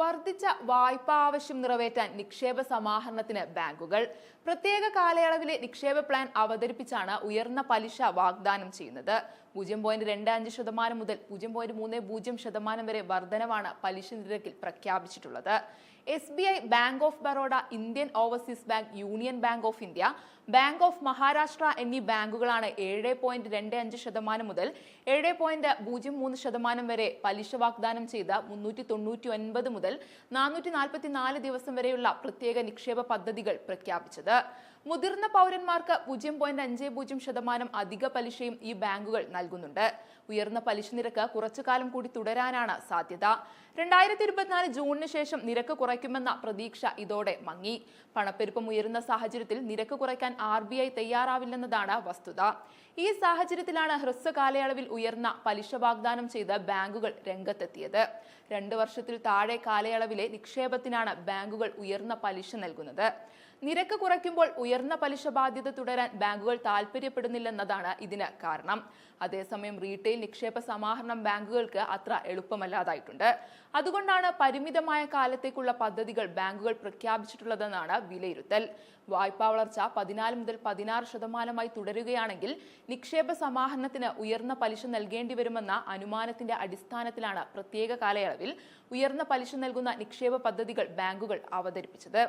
വർദ്ധിച്ച വായ്പാ ആവശ്യം നിറവേറ്റാൻ നിക്ഷേപ സമാഹരണത്തിന് ബാങ്കുകൾ. പ്രത്യേക കാലയളവിലെ നിക്ഷേപ പ്ലാൻ അവതരിപ്പിച്ചാണ് ഉയർന്ന പലിശ വാഗ്ദാനം ചെയ്യുന്നത്. പൂജ്യം പോയിന്റ് രണ്ട് അഞ്ച് ശതമാനം മുതൽ പൂജ്യം പോയിന്റ് മൂന്ന് പൂജ്യം ശതമാനം വരെ വർധനവാണ് പലിശ നിരക്കിൽ പ്രഖ്യാപിച്ചിട്ടുള്ളത്. S B I bank of Baroda Indian overseas bank union bank of India bank of Maharashtra എന്നീ ബാങ്കുകളാണ് ഏഴ് പോയിന്റ് രണ്ട് അഞ്ച് ശതമാനം മുതൽ ഏഴ് പോയിന്റ് പൂജ്യം മൂന്ന് ശതമാനം വരെ പലിശ വാഗ്ദാനം ചെയ്ത മുന്നൂറ്റി തൊണ്ണൂറ്റി ഒൻപത് മുതൽ നാനൂറ്റി നാൽപ്പത്തി നാല് ദിവസം വരെയുള്ള പ്രത്യേക നിക്ഷേപ പദ്ധതികൾ പ്രഖ്യാപിച്ചത്. മുതിർന്ന പൗരന്മാർക്ക് പൂജ്യം പോയിന്റ് അഞ്ച് പൂജ്യം ശതമാനം അധിക പലിശയും ഈ ബാങ്കുകൾ നൽകുന്നുണ്ട്. ഉയർന്ന പലിശ നിരക്ക് കുറച്ചു കാലം കൂടി തുടരാനാണ് സാധ്യത. രണ്ടായിരത്തി ഇരുപത്തിനാല് ജൂണിന് ശേഷം നിരക്ക് കുറയ്ക്കുമെന്ന പ്രതീക്ഷ ഇതോടെ മങ്ങി. പണപ്പെരുപ്പം ഉയരുന്ന സാഹചര്യത്തിൽ നിരക്ക് കുറയ്ക്കാൻ ആർ ബി ഐ തയ്യാറാവില്ലെന്നതാണ് വസ്തുത. ഈ സാഹചര്യത്തിലാണ് ഹ്രസ്വ കാലയളവിൽ ഉയർന്ന പലിശ വാഗ്ദാനം ചെയ്ത ബാങ്കുകൾ രംഗത്തെത്തിയത്. രണ്ട് വർഷത്തിൽ താഴെ കാലയളവിലെ നിക്ഷേപത്തിനാണ് ബാങ്കുകൾ ഉയർന്ന പലിശ നൽകുന്നത്. നിരക്ക് കുറയ്ക്കുമ്പോൾ ഉയർന്ന പലിശ ബാധ്യത തുടരാൻ ബാങ്കുകൾ താൽപ്പര്യപ്പെടുന്നില്ലെന്നതാണ് ഇതിന് കാരണം. അതേസമയം റീറ്റെയിൽ നിക്ഷേപ സമാഹരണം ബാങ്കുകൾക്ക് അത്ര എളുപ്പമല്ലാതായിട്ടുണ്ട്. അതുകൊണ്ടാണ് പരിമിതമായ കാലത്തേക്കുള്ള പദ്ധതികൾ ബാങ്കുകൾ പ്രഖ്യാപിച്ചിട്ടുള്ളതെന്നാണ് വിലയിരുത്തൽ. വായ്പാ വളർച്ച പതിനാല് മുതൽ പതിനാറ് ശതമാനമായി തുടരുകയാണെങ്കിൽ നിക്ഷേപ സമാഹരണത്തിന് ഉയർന്ന പലിശ നൽകേണ്ടി വരുമെന്ന അനുമാനത്തിന്റെ അടിസ്ഥാനത്തിലാണ് പ്രത്യേക കാലയളവിൽ ഉയർന്ന പലിശ നൽകുന്ന നിക്ഷേപ പദ്ധതികൾ ബാങ്കുകൾ അവതരിപ്പിച്ചത്.